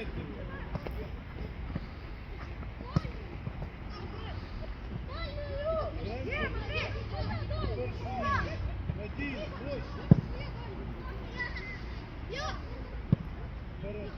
Забирайте. Надій, ближче. Вперед.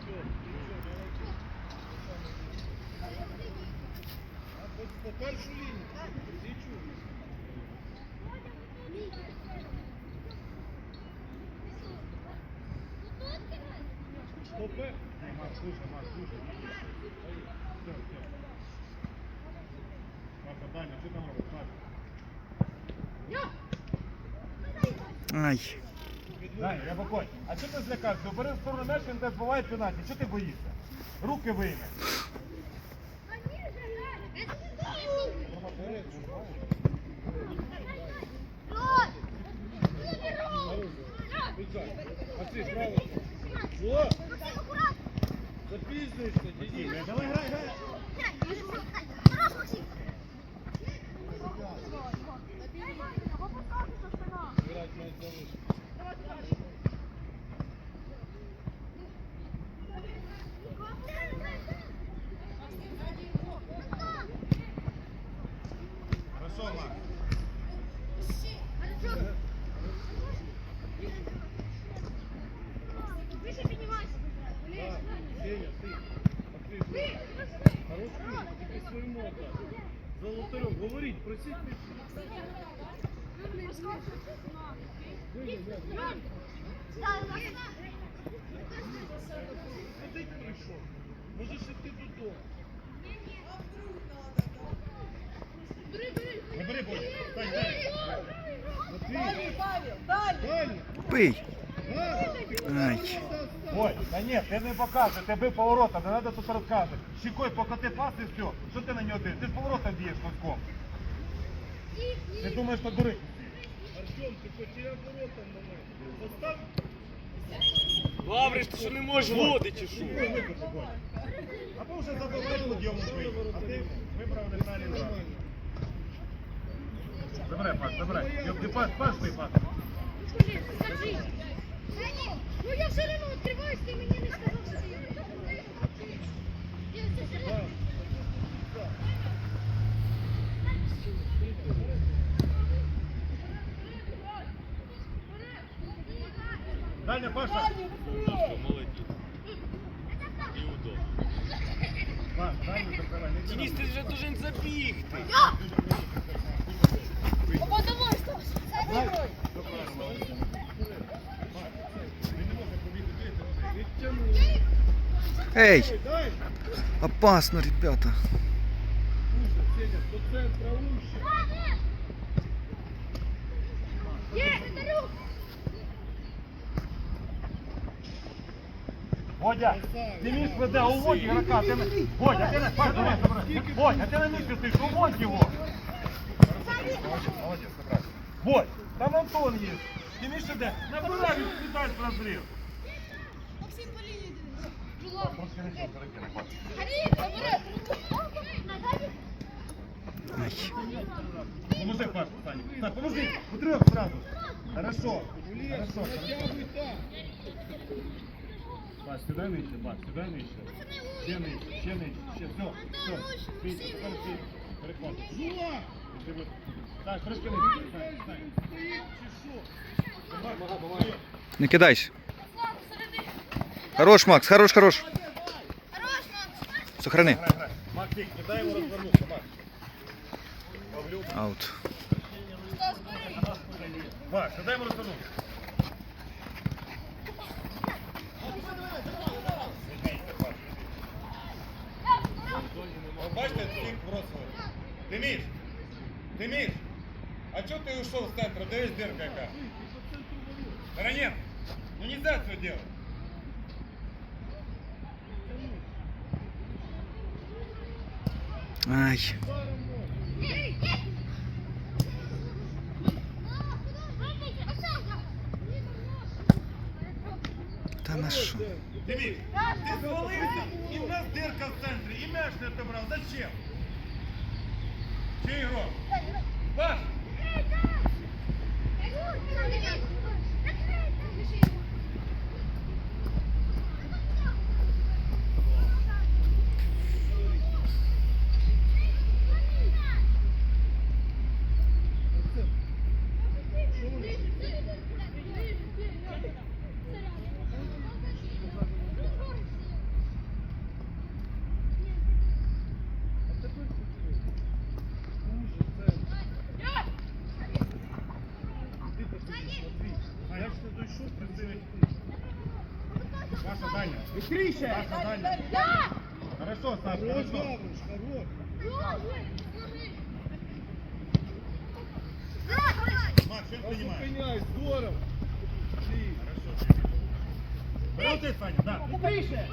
Все, все, молодець. А по, по першу лінію. Зічу. Стопе. Маш, слушай, Маш, слушай. Все, все. Маша, Даня, что там робиш? Маша. Ай. Дай, я покой. А що ти злякався? Бери в сторону м'яч, він тебе збиває пенальті. Що ти боїшся? Руки вийми. Золотарев, говоріть, просіть. Ходить прийшов. Можеш іти додому. Не бери, Бодя. Стань, Даня. Матвій, Пий. Ай. Ой, та ні, ти не показуй, бив поворота, не треба тут розказувати. Щекой покоти пас і все. Що ти на нього дивиш? Ти ж поворота б'єш носком. Ти думаєш, що дурить? Артем, ти потеряв ворота в момент. Постав Лавриш, ти що не можеш водити, чи що? Або вже забивай подйому твій, а ти вибрав Лаврик. нормально. Забирай пас, забирай. Ти пас, пас, ти пас. Ну я все одно відкриваюсь, ти мені не сказав, що. Я все. Даня, Паша. Молодець. І удобно. Паш, Даня, не Денис, ти вже должен забігти. Опа, давай, Стас. Давай. Все правильно, молодець. Він не може побігти, дивіться. Відтягнув. Ей, Дай. опасно, ребята. Уше, Сеня, до центра уще. Є, Дарюк. Бодя, Денис веде, уводь игрока. Ти не... Бодя, ти не... Паш, давай, забирай. Бодя, ти на місці стоїш, уводь його. Молодець, забрай. Бодь, там Антон є. Денис іде. Набирай, віддай розрив. Поможи, Паш, Саня. Так, поможи, у трьох сразу. Хорошо. Хорошо. Паш, сюди нижче, Паш, сюди нижче. Ще нижче, ще нижче! Так, трошки нижче. Так? Не кидайся. Хорош, Макс, хорош, хорош. Хорош, Макс. Сохрани. Грай, грай. Максик, кидай його розвернувся, Макс. Павлюк. Аут. Стас, бери. Макс, кидай йому розвернувся. От Бачите, всіх бросили. Деміш, Деміш, а чого ти ушов з центру? Дивись дирка яка. Ранен, ну нельзя це делать. Ай. Та на що? Деміш, ти звалився, і в нас дирка в центрі, і м'яч не отобрав. Зачем? Чи ігрок? Паш, Ваша Даня. Быстрее. Ваша Даня. Хорошо, Саш, хорошо. Макс, чем принимаешь? Здорово. Хорошо. Ты, Саня, да. Быстрее.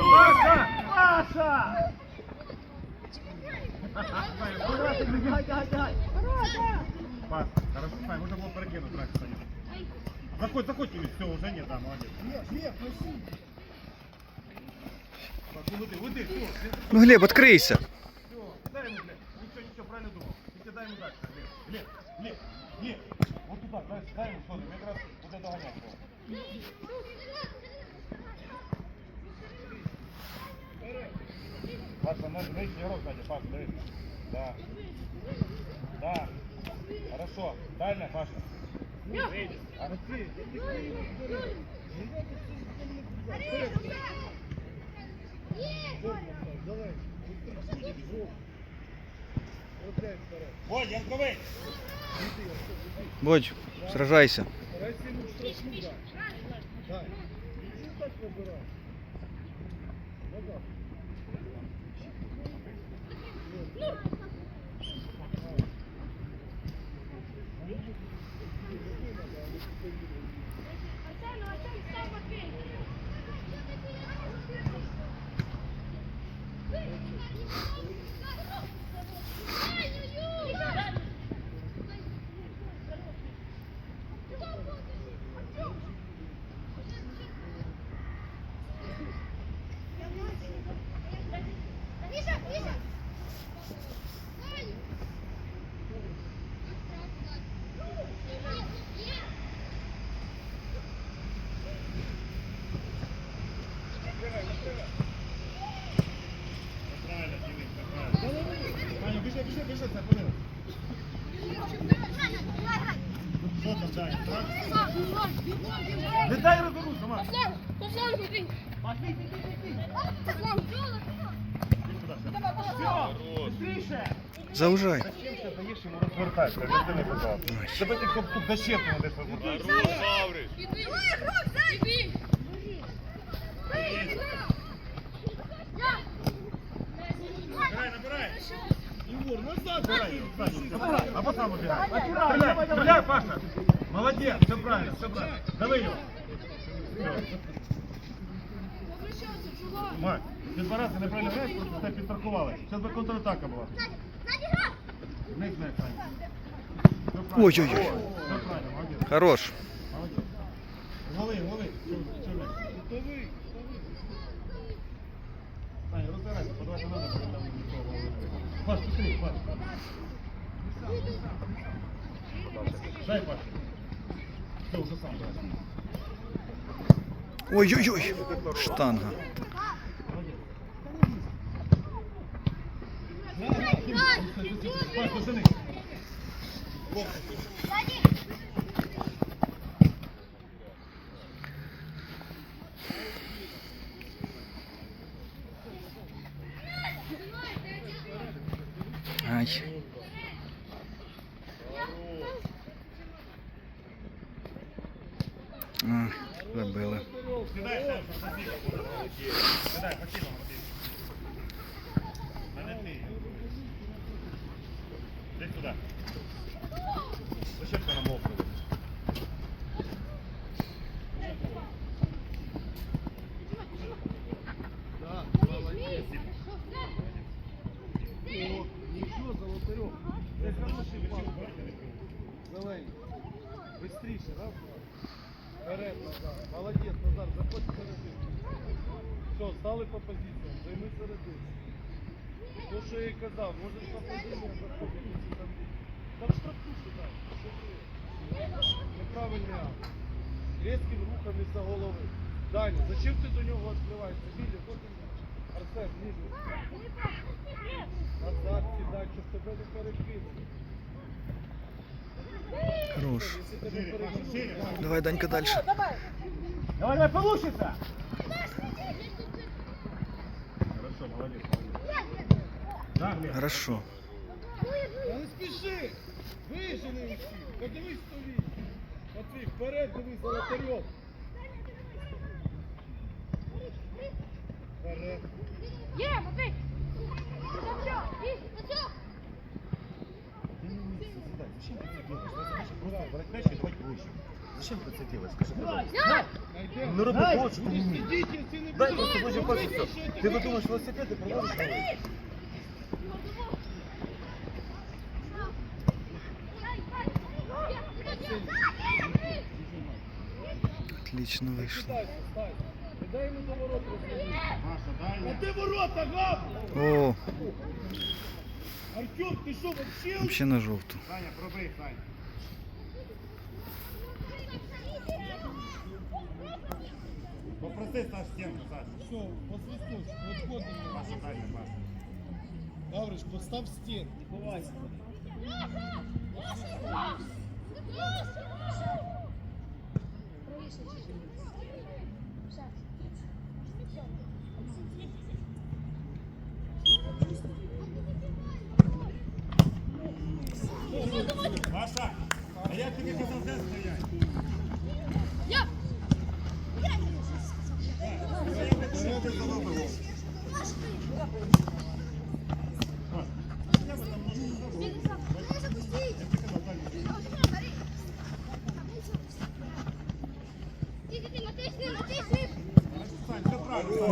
Маша! Маша! Пас, хорошо, Саня, можно было прокинуть, так, Саня. Заходь, заходь, Юрий, все, уже нет, да, молодец. Нет, нет, проси. Так, ну выйди, выйди, все, Ну, Глеб, відкрийся. все, дай ему, Глеб. Ничего, ничего, правильно думал. Ты дай ему дальше, Глеб, Глеб, Глеб, Глеб. Вот туда, дай, дай ему что-то, мне как раз вот это гонять было. Паша, на, на их рот, Надя, Паша, давай. Да. Да. Хорошо. Дальня, Паша. Бодь, сражайся. Ну, Заужай. Зачем ти даєш йому розвертатися? Об'ясни мені, пожалуйста. Тебе ти тут зачепимо десь Гавриш. Набирай, набирай. Егор, назад. Саня, А потом убирай. Стреляй, стреляй, Паша. Молодец, все правильно, все правильно. Давай его. Мак, ти два рази неправильно граєш, просто тебе підстрахували. Зараз би контратака була. Не знаю, Саня. Ой-ой-ой. Хорош. Молодець. Голи, голи. Все. Саня, розбирайся, там нікого голови. Паш, Паш. Дай, Паш. Все, уже сам дай. Ой-ой-ой. Штанга. Що я і казав, можеш по позиціям заходити, якщо там. Там штрафуйте, так. Що ти? Неправильний акт. Різким рухом із-за голови. Даня, зачем ти до нього відкриваєшся? Білі, потім Арсен, ніже. Назад сідай, щоб тебе не перекинули. Хорош. Якщо тебе перекинули. Давай, Данька, дальше. Давай, давай, получится! Хорошо, молодец. Да, Глеб? Хорошо. Та не спіши! Вижени їх всіх! Подивись сторі! Матвій, вперед дивись, Золотарьов! Вперед. Є, Матвій! Все, все, все. Зачем ты это делаешь? Просто брать мяч и давать проще. Зачем ты это делаешь? Скажи, пожалуйста. Я! Найдемо. Ну, роби Дай, то, що ти будеш вмієш. сидіти, якщо не Дай будеш. просто Божий пас и все. Ты выдумаешь велосипед и проводишь Ворота, гав? О, Артем, ти що, вообще? взагалі на жовту. Саня, пробей, Саня. Попроси Саш стенку, Саш. Все, по свисту, года. Маша, дай мне, Маша. Гавриш, постав стін, не ховайся. Маша, а я тобі казав, де стоять?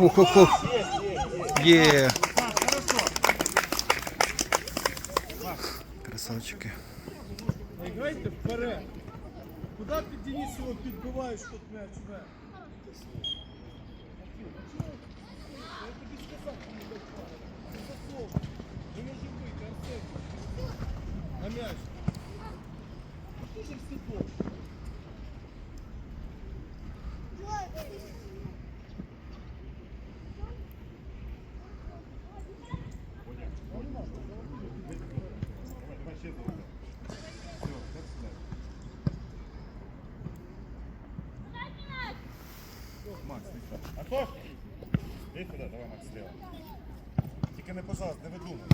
все правильно. Ох, ох, ох. Є. Саш, хорошо. Красавчики. Грайте вперед. Куди ти Денисова підбиваєш тут м'яч вверх? Я тобі сказав, Макс, слева. Тільки не, пожалуйста, не видумай.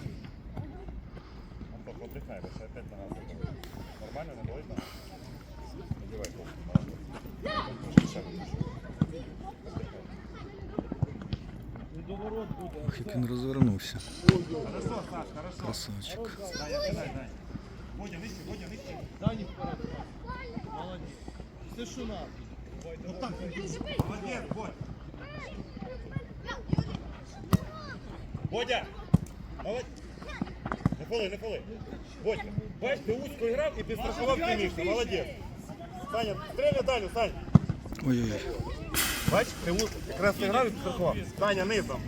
Антон, отдыхай, бо ще опять на нас. Нормально, не болить нога? Надівай кофту, молодець. Трошки ще виключи. Не буде. Ох, як він розвернувся. Хорошо, Саш, хорошо. Красавчик. Дай, дай, дай. Водя, нижче, Водя, нижче. Дані вперед. Молодець. Все, що надо. Вот так. Водя! Молодець. Не коли, не коли. Водя, бач, ти узко грав і підстрахував фінішно. Молодець. Саня, стріляй далі, Сань. Ой-ой-ой. Бач, ти узко якраз ти грав і підстрахував. Саня, низом.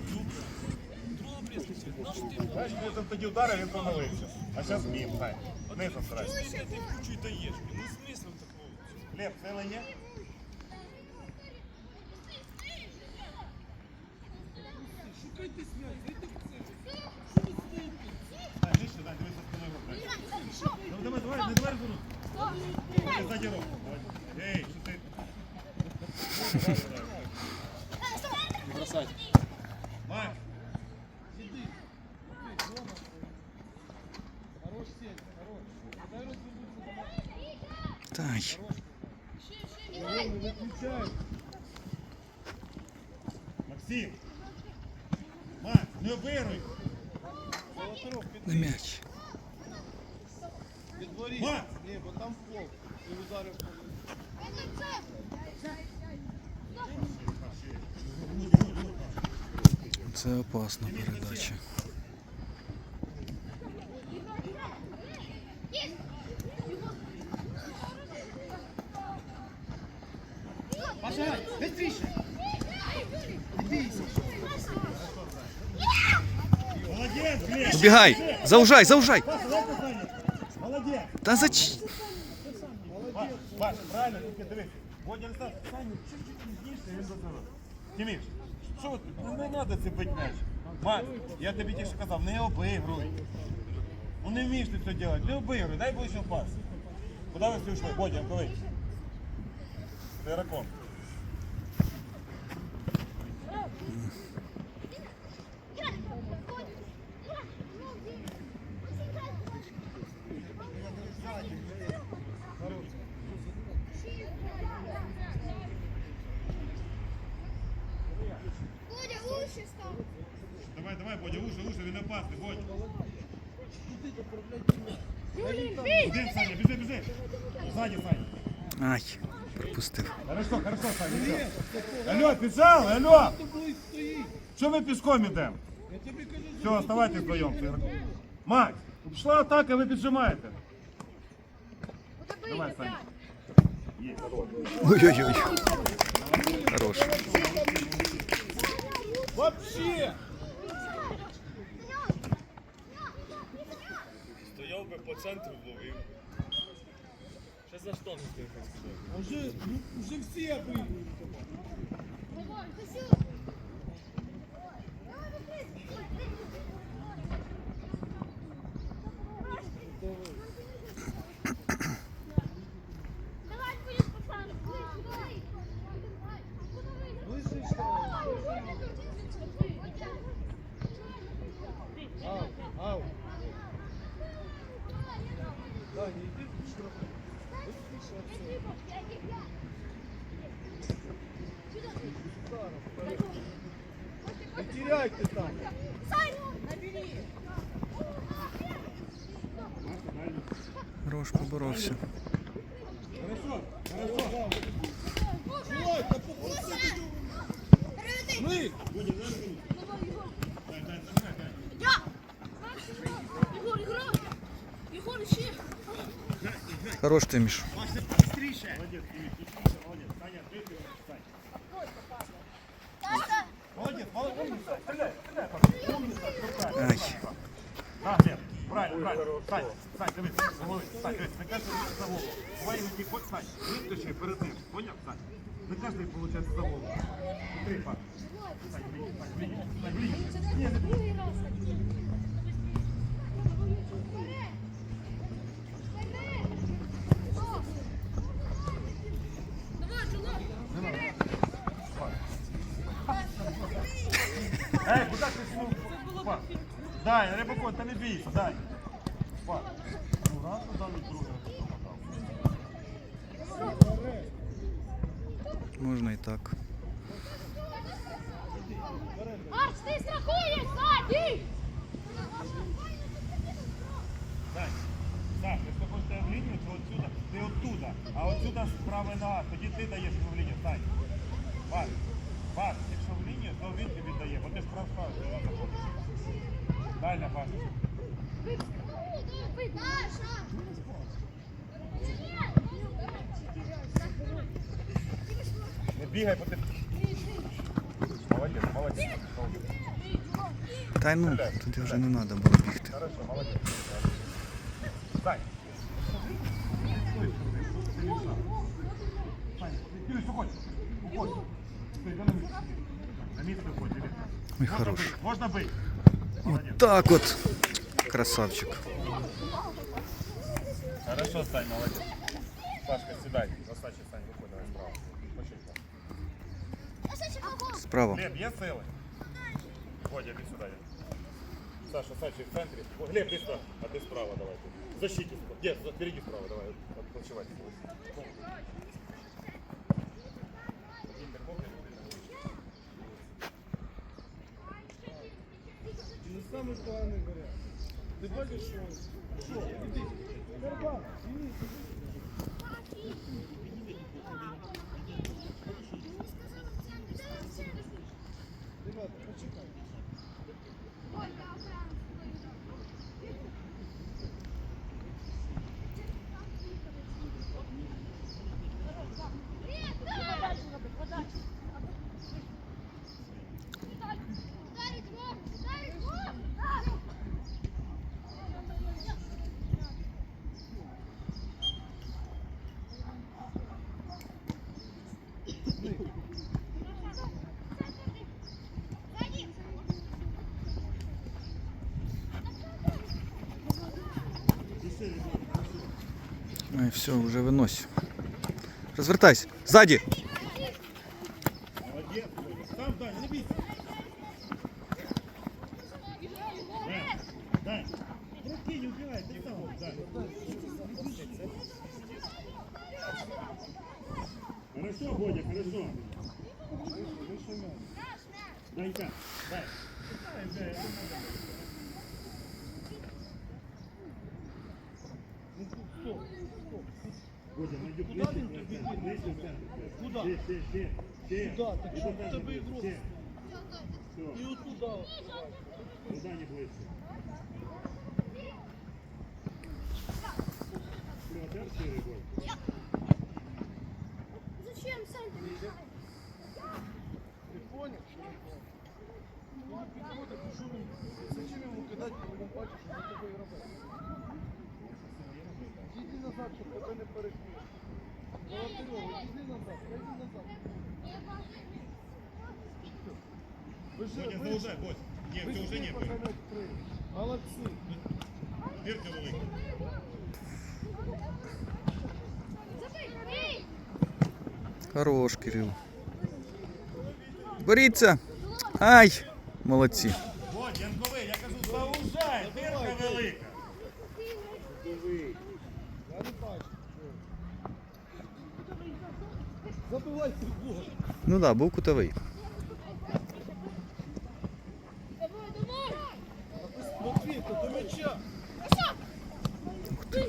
Бач, низом тоді ударив, він помилився. А зараз мім, Сань. Низом старайся. Ти і даєш. Ну смисл такого. Лев, сила є? Шукайте смерть, зайди в це. Сань, нижче, Сань, дивися спиною грати. Ну давай, давай, не давай розвернути. Ти ззаді руку. Ей, що ти? Не бросайте. Макс, Сиди. Сиди, дома. Хорош сеть, хорош. Дай розвернуться до нас. Тай. Його не виключають. Максим. Макс, не вируй. Золотаров, під, На м'яч. Під воріт. Макс! Ні, бо там пол. Ти ударив по Це опасна передача. Молодець, Глеб. Убігай! Заужай, заужай! Та. Маш, Маш, правильно, тільки дивись. Водя став. Саню, чуть-чуть пізніше, він до тебе. Тіміш, що ти? ну не треба це бить м'яч. Мать, я тобі тільки що казав, не обигруй. Ну не вмієш ти це робити, не обигруй, дай ближче пас. Куди ви всі йшли? Водя, коли? Ти ракон. уже, уже, він опасний, Водя. Юлін, бій! Іди, Саня, біжи, біжи. Ззаді, Саня. Ай, пропустив. Хорошо, хорошо, Саня, все. Пішов, алло. Що ви пішком ідемо? Все, оставайтесь вдвоєм. Макс, пішла атака, ви піджимаєте. Давай, Саня. Є. Ой-ой-ой. Хорош. Вообще! Стояв би по центру вловив. Ще за штангу стоїть. Уже, ну, уже всі обігрують. Давай, будеш, пацан. Ближче став. Ау, ау. Даня, іди штрафи. Быстріше отсюда. Ударом, вперед. Теряйте там. Хорош поборовся. Попроси ти. Ми! Ігор, Ігор! Ігор! Хорош ти, Міш. Молодець, Тиміш, молодець. Саня, ти Саня. Молодець, молодець. Стріляй, стріляй. Умниця, все правильно. Ай. Да, Глеб, правильно, правильно. Сань, Сань, дивись, голови. Сань, кажи за голову. Твої не! Ей, куди ти снув? Дай, Рибакон, та не бійся, дай. Пап. Ну, раз дали друге. Можна і так. Арч, ти страхуєш, Саді! Сань, Сань, якщо хочете в лінію, то отсюда, ти оттуда, а отсюда справа нога, тоді ти даєш йому в лінію, Сань. Паш, Паш, якщо в лінію, то він тобі дає, бо ти ж прав справа, ти його заходиш. Дальня, Паш. Даша! Не бігай, бо ти... Молодець, молодець. Та й ну, туди вже не треба було бігти. Хорошо, молодець. Сань. Сань, Юрій, уходь. Уходь. Стой, на місце. На місце уходь, Юрій. Ой, Можна хорош. бить, Можна бити. От так от. Красавчик. Хорошо, Сань, молодец. Пашка, седай. Справа. Глеб, є сили? Водя, иди сюда. Саша, Саша, в центре. О, Глеб, иди сюда. А ты справа давай. В защите. Нет, впереди справа давай. Отпочивай. Не самий поганий варіант. Ти бачиш, що... Що? Іди. Горбан, іди. Все, вже винось. Розвертайся. Ззаді. Молодец. Сам, Дай, не бейся. Дай, дай. Руки не убивай, ты сам. Дай. Хорошо, Бодя, хорошо. Дай-ка, дай. Дай, дай. Бодя, найди Куда ближче він в тобі центр, йде? ближче в центр. Куда? Ще, ще, ще, ще. Куда? Так що в тебе ігрок? Ще. І отуда. туди не гол. Зачем сам ты мешаешь? Ти поняв? Ну, не підходить, ну він? Зачем коли він бачить, що за тобою робить? Іди назад, щоб тебе не перекрив. Бодя, ви- заужай, Бодь. Ні, ви це вже ж не поки бой. не відкрили. Молодці. Дирка велика. Эй! Хорош, Кирил. Боріться! Ай! Молодці. Ну так, да, був кутовий. До м'яча. Все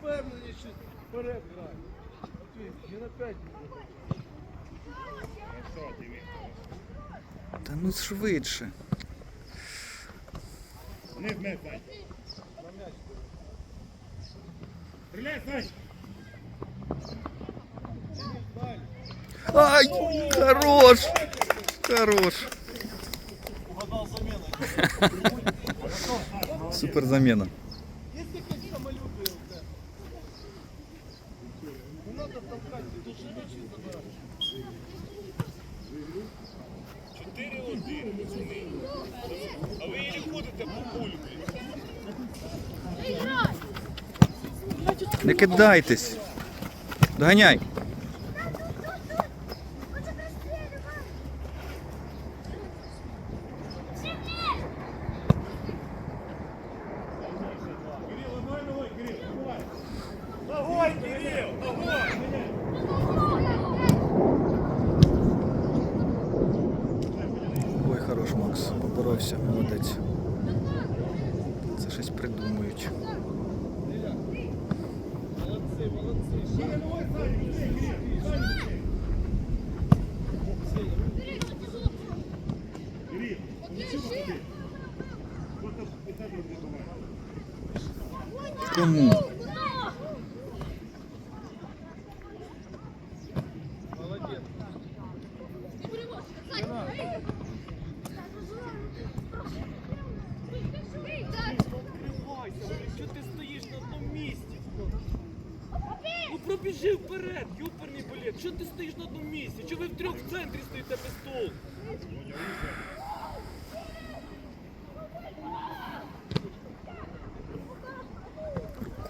правильно, що вперед грай. Матвій, не на п'ять. Хорошо, Димит. Та ну швидше. Сань. Далі. Ай! Хорош! Хорош! Угадав заміну. Супер заміна. Є якесь самолюбие у тебе? Не треба толкати, ти дуже м'ячі забираєш. 4-1, пацани. А ви її ходите по полю, блін. Играй! Не кидайтесь. Доганяй. Кирилл, ногой, ногой, Кирилл, давай. Ногой, Кирилл, ногой. Ой, хорош, Макс. Поборовся, молодець. Це щось придумують. Кому? Молодець. Відкривайся, блін, що ти стоїш на одному місці? Ну вперед, юперний боліт. Що ти стоїш на одному місці? Чого ви втрьох в центрі стоїте без столу?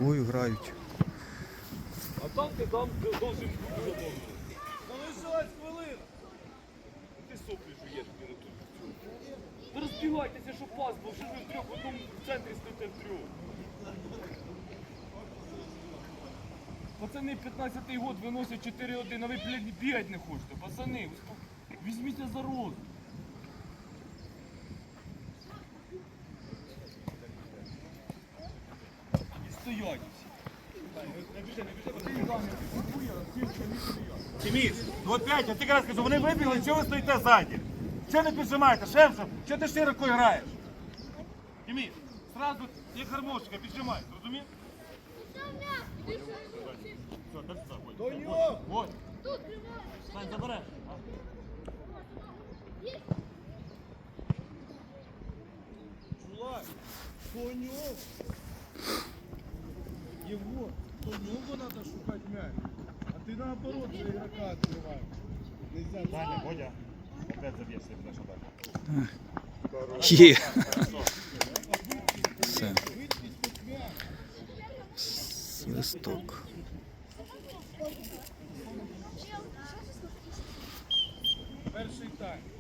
Рукою грають. А там ти там ти должен бути. Залишилась хвилина. Ти соплі жуєш, блін, тут. Ви розбігайтеся, щоб пас що ж ви втрьох в одному центрі стоїте втрьох. Пацани, 15-й год виносять 4-1, а ви, блядь, бігати не хочете. Пацани, візьміться за розум. І стоять всі. Тиміш, ну опять, я тільки раз кажу, вони вибігли, чого ви стоїте ззаді? Чого не піджимаєте? Шемшем, чого ти широко граєш? Тиміш, сразу, як гармошка, піджимай, зрозумів? Все, так заходь. До нього. Вот, Тут! Сань, забереш. Чулай. До нього. Его. До нього треба шукати м'яч. А ти наоборот за ігрока відкриваєш. Нельзя. Саня, Бодя, опять заб'єш, я підеш отак. Є. Все. Свисток. Перший тайм.